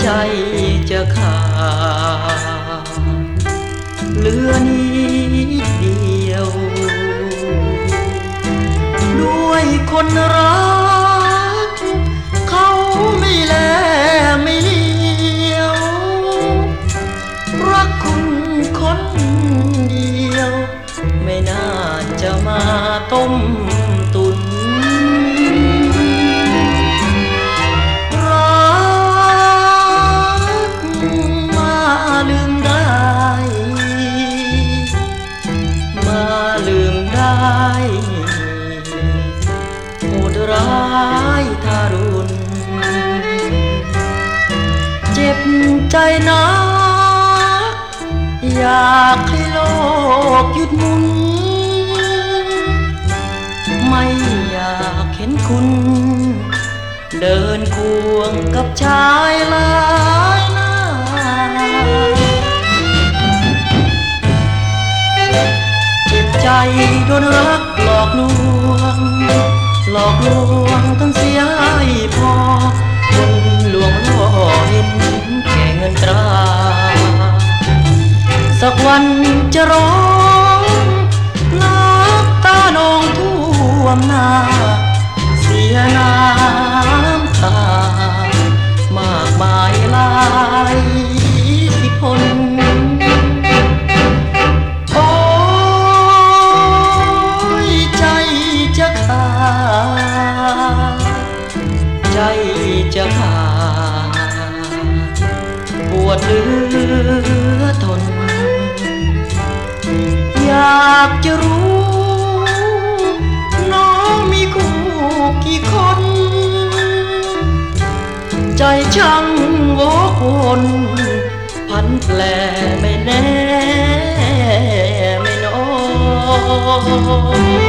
ใจจะขาดเหลือนิดเดียว ด้วยคนรัก เขาไม่แลไม่เลี้ยว รักคุณคนเดียว ไม่น่าจะมาต้ม ใจนัก อยากให้โลกหยุดหมุน ไม่อยากเห็นคุณ เดินควงกับชายหลายหน้าจิตใจโดนรักหลอกลวง วันจะรอากจะรู้ น้องมีคู่กี่คน ใจช่างโวกวนพันแปลไม่แน่ ไม่นอน